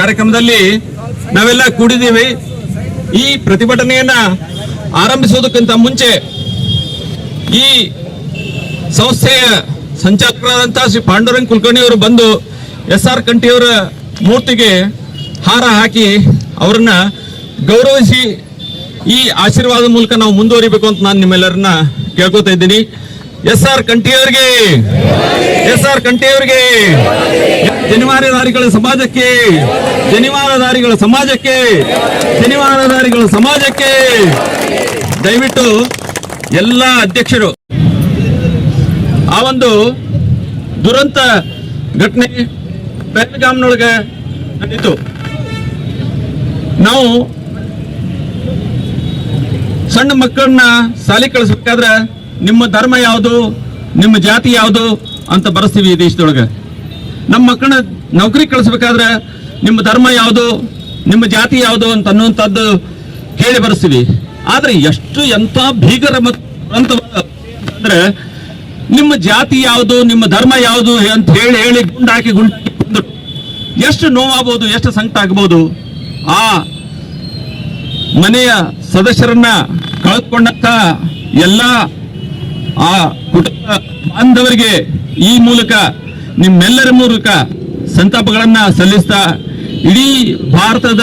ಕಾರ್ಯಕ್ರಮದಲ್ಲಿ ನಾವೆಲ್ಲ ಕೂಡಿದ್ದೀವಿ. ಈ ಪ್ರತಿಭಟನೆಯನ್ನ ಆರಂಭಿಸುವುದಕ್ಕಿಂತ ಮುಂಚೆ ಈ ಸಂಸ್ಥೆಯ ಸಂಚಾಲಕರಾದಂತಹ ಶ್ರೀ ಪಾಂಡುರಂಗ್ ಕುಲಕರ್ಣಿ ಅವರು ಬಂದು ಎಸ್ ಆರ್ ಕಂಠಿಯವರ ಮೂರ್ತಿಗೆ ಹಾರ ಹಾಕಿ ಅವರನ್ನ ಗೌರವಿಸಿ ಈ ಆಶೀರ್ವಾದ ಮೂಲಕ ನಾವು ಮುಂದುವರಿಬೇಕು ಅಂತ ನಾನು ನಿಮ್ಮೆಲ್ಲರನ್ನ ಕೇಳ್ಕೊತಾ ಇದ್ದೀನಿ. ಎಸ್ ಆರ್ ಕಂಠಿಯವರಿಗೆ, ಎಸ್ ಆರ್ ಕಂಠಿಯವರಿಗೆ ಜನಿವಾರಧಾರಿಗಳ ಸಮಾಜಕ್ಕೆ ಜನಿವಾರಧಾರಿಗಳ ಸಮಾಜಕ್ಕೆ ಜನಿವಾರಧಾರಿಗಳ ಸಮಾಜಕ್ಕೆ ದಯವಿಟ್ಟು ಎಲ್ಲ ಅಧ್ಯಕ್ಷರು, ಆ ಒಂದು ದುರಂತ ಘಟನೆ ಬೆಳಗಾಂನೊಳಗೆ ನಡೀತು ನಾವು ಸಣ್ಣ ಮಕ್ಕಳನ್ನ ಶಾಲೆ ಕಳಿಸ್ಬೇಕಾದ್ರೆ ನಿಮ್ಮ ಧರ್ಮ ಯಾವುದು, ನಿಮ್ಮ ಜಾತಿ ಯಾವುದು ಅಂತ ಬರೆಸ್ತೀವಿ ಈ ದೇಶದೊಳಗೆ. ನಮ್ಮ ಮಕ್ಕಳನ್ನ ನೌಕರಿ ಕಳಿಸ್ಬೇಕಾದ್ರೆ ನಿಮ್ಮ ಧರ್ಮ ಯಾವುದು, ನಿಮ್ಮ ಜಾತಿ ಯಾವುದು ಅಂತ ಅನ್ನುವಂಥದ್ದು ಕೇಳಿ ಬರೆಸ್ತೀವಿ ಆದ್ರೆ ಎಷ್ಟು ಎಂಥ ಭೀಕರ ಮತ್ತು ನಿಮ್ಮ ಜಾತಿ ಯಾವುದು, ನಿಮ್ಮ ಧರ್ಮ ಯಾವುದು ಅಂತ ಹೇಳಿ ಹೇಳಿ ಗುಂಡಾಕಿ ಕೊಂದ್ರು. ಎಷ್ಟು ನೋವಾಗಬಹುದು ಎಷ್ಟು ಸಂಕಟ ಆಗ್ಬೋದು ಆ ಮನೆಯ ಸದಸ್ಯರನ್ನ ಕಳೆದುಕೊಂಡಂತ ಎಲ್ಲ ಆ ಕುಟುಂಬ ಬಾಂಧವರಿಗೆ ಈ ಮೂಲಕ ನಿಮ್ಮೆಲ್ಲರ ಮೂಲಕ ಸಂತಾಪಗಳನ್ನ ಸಲ್ಲಿಸ್ತಾ ಇಡೀ ಭಾರತದ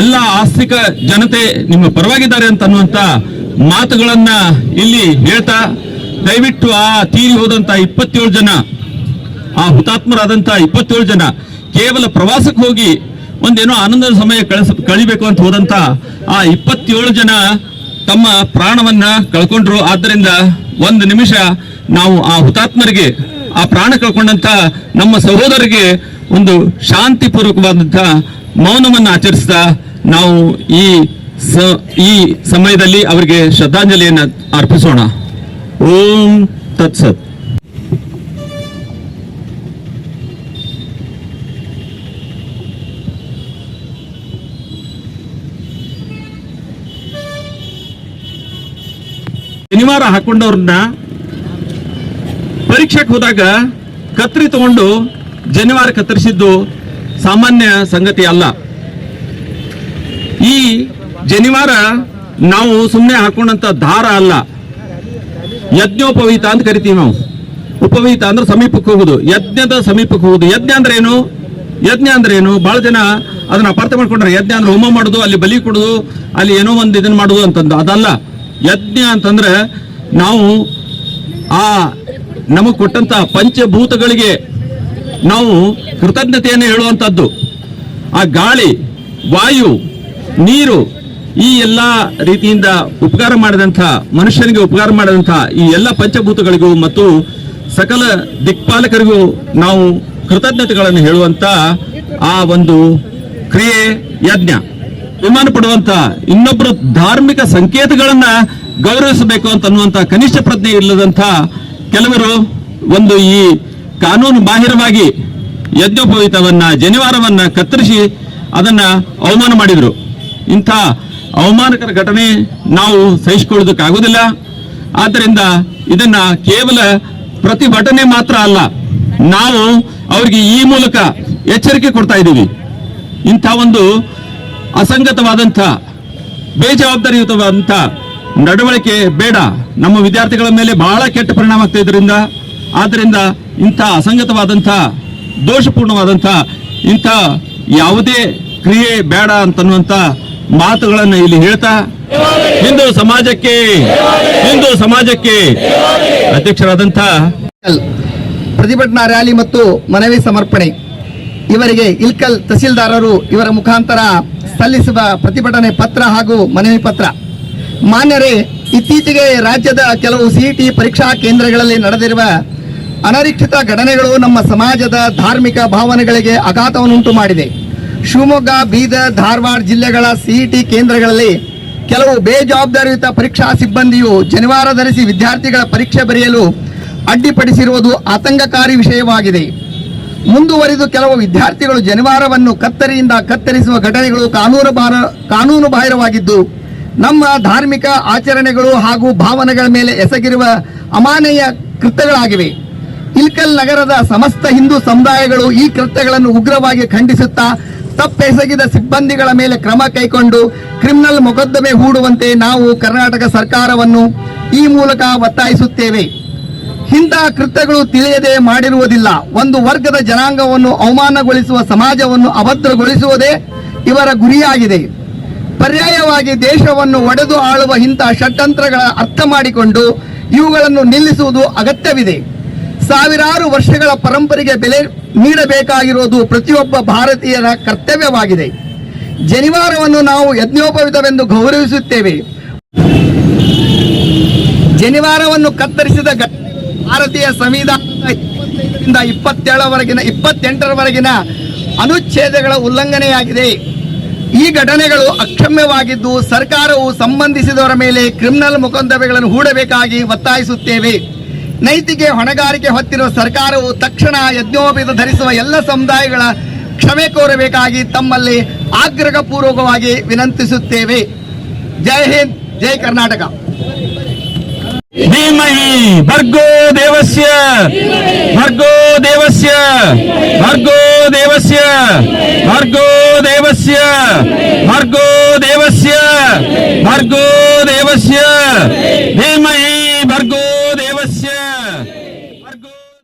ಎಲ್ಲ ಆಸ್ತಿಕ ಜನತೆ ನಿಮ್ಮ ಪರವಾಗಿದ್ದಾರೆ ಅಂತ ಅನ್ನುವಂತ ಮಾತುಗಳನ್ನ ಇಲ್ಲಿ ಹೇಳ್ತಾ ದಯವಿಟ್ಟು ಆ ತೀರಿ ಹೋದಂತ ಇಪ್ಪತ್ತೇಳು ಜನ, ಆ ಹುತಾತ್ಮರಾದಂತ ಇಪ್ಪತ್ತೇಳು ಜನ ಕೇವಲ ಪ್ರವಾಸಕ್ಕೆ ಹೋಗಿ ಒಂದೇನೋ ಆನಂದದ ಸಮಯ ಕಳಿಸ, ಕಳಿಬೇಕು ಅಂತ ಹೋದಂತ ಆ ಇಪ್ಪತ್ತೇಳು ಜನ ತಮ್ಮ ಪ್ರಾಣವನ್ನ ಕಳ್ಕೊಂಡ್ರು. ಆದ್ದರಿಂದ ಒಂದು ನಿಮಿಷ ನಾವು ಆ ಹುತಾತ್ಮರಿಗೆ ಆ ಪ್ರಾಣ ಕಳ್ಕೊಂಡಂತ ನಮ್ಮ ಸಹೋದರಿಗೆ ಒಂದು ಶಾಂತಿಪೂರ್ವಕವಾದಂತ ಮೌನವನ್ನು ಆಚರಿಸ್ತಾ ನಾವು ಈ ಸ- ಈ ಸಮಯದಲ್ಲಿ ಅವರಿಗೆ ಶ್ರದ್ಧಾಂಜಲಿಯನ್ನು ಅರ್ಪಿಸೋಣ. ಓಂ ತತ್ಸತ್. ಶನಿವಾರ ಹಾಕೊಂಡವ್ರನ್ನ ಪರೀಕ್ಷೆಗೆ ಹೋದಾಗ ಕತ್ರಿ ತಗೊಂಡು ಜನಿವಾರ ಕತ್ತರಿಸಿದ್ದು ಸಾಮಾನ್ಯ ಸಂಗತಿ ಅಲ್ಲ. ಈ ಜನಿವಾರ ನಾವು ಸುಮ್ಮನೆ ಹಾಕೊಂಡಂತ ದಾರ ಅಲ್ಲ. ಯಜ್ಞೋಪವೀತ ಅಂತ ಕರಿತೀವಿ ನಾವು. ಉಪವೀತ ಅಂದ್ರೆ ಸಮೀಪಕ್ಕೆ ಹೋಗುದು. ಯಜ್ಞದ ಸಮೀಪಕ್ಕೆ ಹೋಗುದು. ಯಜ್ಞ ಅಂದ್ರೆ ಏನು? ಯಜ್ಞ ಅಂದ್ರೆ ಏನು? ಬಹಳ ಜನ ಅದನ್ನ ಅಪಾರ್ಥ ಮಾಡ್ಕೊಂಡ್ರೆ ಯಜ್ಞ ಅಂದ್ರೆ ಹೋಮ ಮಾಡುದು, ಅಲ್ಲಿ ಬಲಿ ಕೊಡುದು, ಅಲ್ಲಿ ಏನೋ ಒಂದು ಇದನ್ನ ಮಾಡುದು ಅಂತಂದು. ಅದಲ್ಲ. ಯಜ್ಞ ಅಂತಂದ್ರೆ ನಾವು ಆ ನಮಗೆ ಕೊಟ್ಟಂತ ಪಂಚಭೂತಗಳಿಗೆ ನಾವು ಕೃತಜ್ಞತೆಯನ್ನು ಹೇಳುವಂತದ್ದು ಆ ಗಾಳಿ, ವಾಯು, ನೀರು ಈ ಎಲ್ಲ ರೀತಿಯಿಂದ ಉಪಕಾರ ಮಾಡಿದಂಥ, ಮನುಷ್ಯನಿಗೆ ಉಪಕಾರ ಮಾಡಿದಂಥ ಈ ಎಲ್ಲ ಪಂಚಭೂತಗಳಿಗೂ ಮತ್ತು ಸಕಲ ದಿಕ್ಪಾಲಕರಿಗೂ ನಾವು ಕೃತಜ್ಞತೆಗಳನ್ನು ಹೇಳುವಂತ ಆ ಒಂದು ಕ್ರಿಯೆ, ಯಜ್ಞ. ವಿಮಾನ ಪಡುವಂತ ಇನ್ನೊಬ್ಬರು ಧಾರ್ಮಿಕ ಸಂಕೇತಗಳನ್ನ ಗೌರವಿಸಬೇಕು ಅಂತ ಅನ್ನುವಂತ ಕನಿಷ್ಠ ಪ್ರಜ್ಞೆ ಇಲ್ಲದಂತ ಕೆಲವರು ಒಂದು ಈ ಕಾನೂನು ಬಾಹಿರವಾಗಿ ಯಜ್ಞೋಪವಿತವನ್ನ ಜನಿವಾರವನ್ನ ಕತ್ತರಿಸಿ ಅದನ್ನ ಅವಮಾನ ಮಾಡಿದ್ರು. ಇಂಥ ಅವಮಾನಕರ ಘಟನೆ ನಾವು ಸಹಿಸಿಕೊಳ್ಳೋದಕ್ಕಾಗುವುದಿಲ್ಲ. ಆದ್ದರಿಂದ ಇದನ್ನ ಕೇವಲ ಪ್ರತಿಭಟನೆ ಮಾತ್ರ ಅಲ್ಲ, ನಾವು ಅವರಿಗೆ ಈ ಮೂಲಕ ಎಚ್ಚರಿಕೆ ಕೊಡ್ತಾ ಇದ್ದೀವಿ. ಇಂಥ ಒಂದು ಅಸಂಗತವಾದಂಥ, ಬೇಜವಾಬ್ದಾರಿಯುತವಾದಂಥ ನಡವಳಿಕೆ ಬೇಡ. ನಮ್ಮ ವಿದ್ಯಾರ್ಥಿಗಳ ಮೇಲೆ ಬಹಳ ಕೆಟ್ಟ ಪರಿಣಾಮ ಆಗ್ತಾ ಇದರಿಂದ ಆದ್ದರಿಂದ ಇಂಥ ಅಸಂಗತವಾದಂಥ, ದೋಷಪೂರ್ಣವಾದಂಥ ಇಂಥ ಯಾವುದೇ ಕ್ರಿಯೆ ಬೇಡ ಅಂತನ್ನುವಂಥ ಮಾತುಗಳನ್ನು ಇಲ್ಲಿ ಹೇಳ್ತಾ, ಹಿಂದೂ ಸಮಾಜಕ್ಕೆ ಹಿಂದೂ ಸಮಾಜಕ್ಕೆ ಅಧ್ಯಕ್ಷರಾದಂಥ ಪ್ರತಿಭಟನಾ ರ್ಯಾಲಿ ಮತ್ತು ಮನವಿ ಸಮರ್ಪಣೆ. ಇವರಿಗೆ ಇಲ್ಕಲ್ ತಹಸೀಲ್ದಾರರು ಇವರ ಮುಖಾಂತರ ಸಲ್ಲಿಸುವ ಪ್ರತಿಭಟನೆ ಪತ್ರ ಹಾಗೂ ಮನವಿ ಪತ್ರ. ಮಾನ್ಯರೇ, ಇತ್ತೀಚೆಗೆ ರಾಜ್ಯದ ಕೆಲವು ಸಿಇಟಿ ಪರೀಕ್ಷಾ ಕೇಂದ್ರಗಳಲ್ಲಿ ನಡೆದಿರುವ ಅನರೀಕ್ಷಿತ ಘಟನೆಗಳು ನಮ್ಮ ಸಮಾಜದ ಧಾರ್ಮಿಕ ಭಾವನೆಗಳಿಗೆ ಆಘಾತವನ್ನುಂಟು ಮಾಡಿದೆ. ಶಿವಮೊಗ್ಗ, ಬೀದರ್, ಧಾರವಾಡ ಜಿಲ್ಲೆಗಳ ಸಿಇಟಿ ಕೇಂದ್ರಗಳಲ್ಲಿ ಕೆಲವು ಬೇಜವಾಬ್ದಾರಿಯುತ ಪರೀಕ್ಷಾ ಸಿಬ್ಬಂದಿಯು ಜನಿವಾರ ಧರಿಸಿ ವಿದ್ಯಾರ್ಥಿಗಳ ಪರೀಕ್ಷೆ ಬರೆಯಲು ಅಡ್ಡಿಪಡಿಸಿರುವುದು ಆತಂಕಕಾರಿ ವಿಷಯವಾಗಿದೆ. ಮುಂದುವರಿದು ಕೆಲವು ವಿದ್ಯಾರ್ಥಿಗಳು ಜನಿವಾರವನ್ನು ಕತ್ತರಿಯಿಂದ ಕತ್ತರಿಸುವ ಘಟನೆಗಳು ಕಾನೂನು ಬಾಹಿರವಾಗಿದ್ದು ನಮ್ಮ ಧಾರ್ಮಿಕ ಆಚರಣೆಗಳು ಹಾಗೂ ಭಾವನೆಗಳ ಮೇಲೆ ಎಸಗಿರುವ ಅಮಾನೀಯ ಕೃತ್ಯಗಳಾಗಿವೆ. ಇಲ್ಕಲ್ ನಗರದ ಸಮಸ್ತ ಹಿಂದೂ ಸಮುದಾಯಗಳು ಈ ಕೃತ್ಯಗಳನ್ನು ಉಗ್ರವಾಗಿ ಖಂಡಿಸುತ್ತಾ ತಪ್ಪೆಸಗಿದ ಸಿಬ್ಬಂದಿಗಳ ಮೇಲೆ ಕ್ರಮ ಕೈಗೊಂಡು ಕ್ರಿಮಿನಲ್ ಮೊಕದ್ದಮೆ ಹೂಡುವಂತೆ ನಾವು ಕರ್ನಾಟಕ ಸರ್ಕಾರವನ್ನು ಈ ಮೂಲಕ ಒತ್ತಾಯಿಸುತ್ತೇವೆ. ಇಂತಹ ಕೃತ್ಯಗಳು ತಿಳಿಯದೆ ಮಾಡಿರುವುದಿಲ್ಲ. ಒಂದು ವರ್ಗದ ಜನಾಂಗವನ್ನು ಅವಮಾನಗೊಳಿಸುವ ಸಮಾಜವನ್ನು ಅಭದ್ರಗೊಳಿಸುವುದೇ ಇವರ ಗುರಿಯಾಗಿದೆ. ಪರ್ಯಾಯವಾಗಿ ದೇಶವನ್ನು ಒಡೆದು ಆಳುವ ಇಂತಹ ಷಡ್ಯಂತ್ರಗಳ ಅರ್ಥ ಮಾಡಿಕೊಂಡು ಇವುಗಳನ್ನು ನಿಲ್ಲಿಸುವುದು ಅಗತ್ಯವಿದೆ. ಸಾವಿರಾರು ವರ್ಷಗಳ ಪರಂಪರೆಗೆ ಬೆಲೆ ನೀಡಬೇಕಾಗಿರುವುದು ಪ್ರತಿಯೊಬ್ಬ ಭಾರತೀಯರ ಕರ್ತವ್ಯವಾಗಿದೆ. ಜನಿವಾರವನ್ನು ನಾವು ಯಜ್ಞೋಪವಿತವೆಂದು ಗೌರವಿಸುತ್ತೇವೆ. ಜನಿವಾರವನ್ನು ಕತ್ತರಿಸಿದ ಭಾರತೀಯ ಸಂವಿಧಾನದ ಇಪ್ಪತ್ತೈದರಿಂದ ಇಪ್ಪತ್ತೇಳವರೆಗಿನ, ಇಪ್ಪತ್ತೆಂಟರವರೆಗಿನ ಅನುಚ್ಛೇದಗಳ ಉಲ್ಲಂಘನೆಯಾಗಿದೆ. ಈ ಘಟನೆಗಳು ಅಕ್ಷಮ್ಯವಾಗಿದ್ದು ಸರ್ಕಾರವು ಸಂಬಂಧಿಸಿದವರ ಮೇಲೆ ಕ್ರಿಮಿನಲ್ ಮೊಕದ್ದಮೆಗಳನ್ನು ಹೂಡಬೇಕಾಗಿ ಒತ್ತಾಯಿಸುತ್ತೇವೆ. ನೈತಿಗೆ ಹೊಣೆಗಾರಿಕೆ ಹೊತ್ತಿರುವ ಸರ್ಕಾರವು ತಕ್ಷಣ ಯಜ್ಞೋಪೇತ ಧರಿಸುವ ಎಲ್ಲ ಸಮುದಾಯಗಳ ಕ್ಷಮೆ ಕೋರಬೇಕಾಗಿ ತಮ್ಮಲ್ಲಿ ಆಗ್ರಹ ಪೂರ್ವಕವಾಗಿ ವಿನಂತಿಸುತ್ತೇವೆ. ಜೈ ಹಿಂದ್, ಜೈ ಕರ್ನಾಟಕ. ಭೀಮಹಿ ಭರ್ಗೋ ದೇವಸ್ಯ ಭರ್ಗೋ ದೇವಸ್ಯ, ಭರ್ಗೋ देवस्य। भर्गो देवस्य। भर्गो देवस्य। भर्गो देवस्य। धीमहि भर्गो